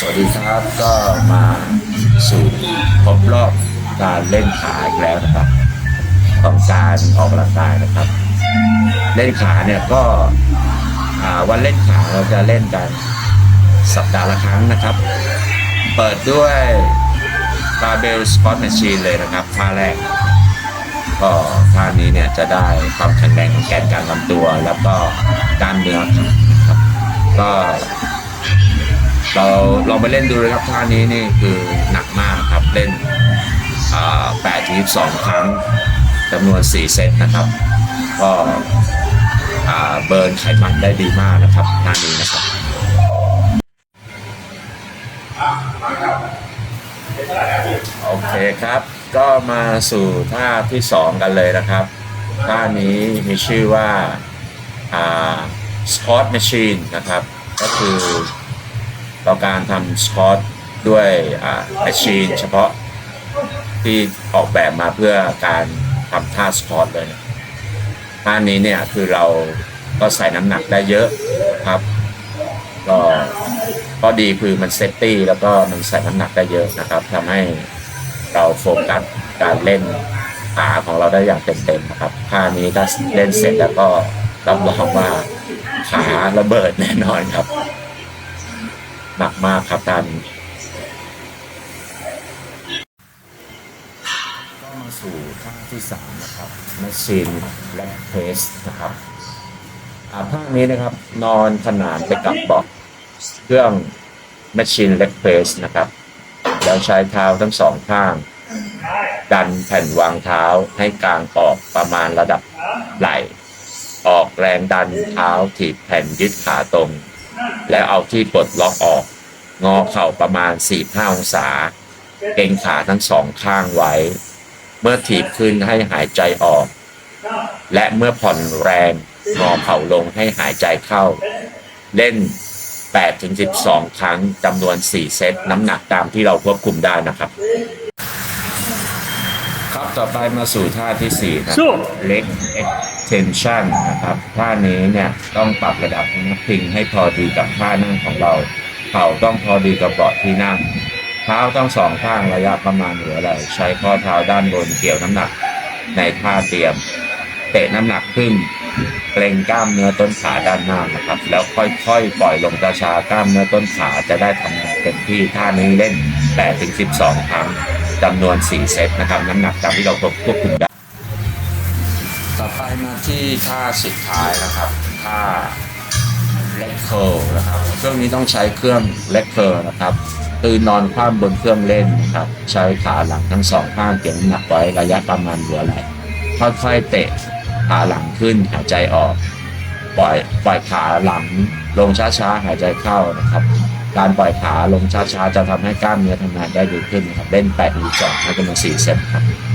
สวัสดีครับก็มาสู่ครบรอบการเล่นขาอีกแล้วนะครับ ของการออกกำลังกายนะครับ เล่นขาเนี่ยก็วันเล่นขาเราจะเล่นกันสัปดาห์ละครั้งนะครับ เปิดด้วย barbell squat machine เลยนะครับท่าแรก ก็ท่านี้เนี่ยจะได้ความแข็งแรงของแกนกลารลำตัว แล้วก็กล้ามเนื้อครับก็ เราลองไปเล่นดูเลยครับท่านี้นี่คือหนักมากครับเล่นอ่า8ถึง12ครั้งจำนวน4เซตนะครับ ก็เบิร์นไขมันได้ดีมากนะครับท่านี้นะครับโอเคครับ ก็มาสู่ท่าที่2กันเลยนะครับ ท่านี้มีชื่อว่าอ่า squat machine นะครับ ก็คือ ต่อการทำสคอตด้วยอ่าแมชชีนเฉพาะที่ออกแบบมาเพื่อการทำท่าสคอตเลยท่านี้เนี่ยคือเราก็ใส่น้ำหนักได้เยอะครับก็ก็ดีคือมันเซฟตี้แล้วก็มันใส่น้ำหนักได้เยอะนะครับทำให้เราโฟกัสการเล่นขาของเราได้อย่างเต็มๆนะครับท่านี้ถ้าเล่นเสร็จแล้วก็รับรองว่าขาระเบิดแน่นอนครับ หนักมากครับท่านก็มาสู่ท่าที่สามนะครับแมชชีนและเพรสนะครับอาท่านี้นะครับนอนขนานไปกับเบาะเครื่องแมชชีนเล็กเพรสนะครับแล้วใช้เท้าทั้งสองข้าง ดันแผ่นวางเท้าให้กลางออกประมาณระดับไหล่ ออกแรงดันเท้าถีบแผ่นยึดขาตรง แล้วเอาที่ปลดล็อกออก งอเข่าประมาณ 4-5 องศา เกรงขาทั้งสองข้างไว้ เมื่อถีบขึ้นให้หายใจออก และเมื่อผ่อนแรง งอเข่าลงให้หายใจเข้า เล่น 8-12 ครั้งจำนวน 4 เซตน้ำหนักตามที่เราควบคุมได้นะครับ ครับต่อไปมาสู่ท่าที่ 4 นะสู้เล็ก extension นะครับ ท่านี้เนี่ยต้องปรับระดับนักพิงให้พอดีกับท่านั่งของเรา เข่าต้องพอดีกับเบาะที่นั่ง เท้าต้องสองข้างระยะประมาณเหนือไหล่ใช้ข้อเท้าด้านบนเกี่ยวน้ำหนักในท่าเตรียม เตะน้ำหนักขึ้นเกรงกล้ามเนื้อต้นขาด้านหน้านะครับ แล้วค่อยๆ ปล่อยลงช้าๆกล้ามเนื้อต้นขาจะได้ทำงานเต็มที่ท่านี้เล่น8ถึง12 ครั้ง จำนวน 4 เซตนะครับน้ำหนักตามที่เราควบคุมได้ ต่อไปมาที่ท่าสุดท้ายนะครับท่าเล็กเคอร์นะครับเครื่องนี้ต้องใช้เครื่องเล็กเคอร์นะครับตื่นนอนคว่ำบนเครื่องเล่นนะครับ ใช้ขาหลังทั้งสองข้างเก็บน้ำหนักไว้ระยะประมาณหัวไหล่ค่อยๆเตะขาหลังขึ้นหายใจออก ปล่อยปล่อยขาหลังลงช้าๆหายใจเข้านะครับ การปล่อยขาลงช้าๆ จะทำให้กล้ามเนื้อทำงานได้ดีขึ้นนะครับเล่น8 2ให้กำนวน4เซตครับ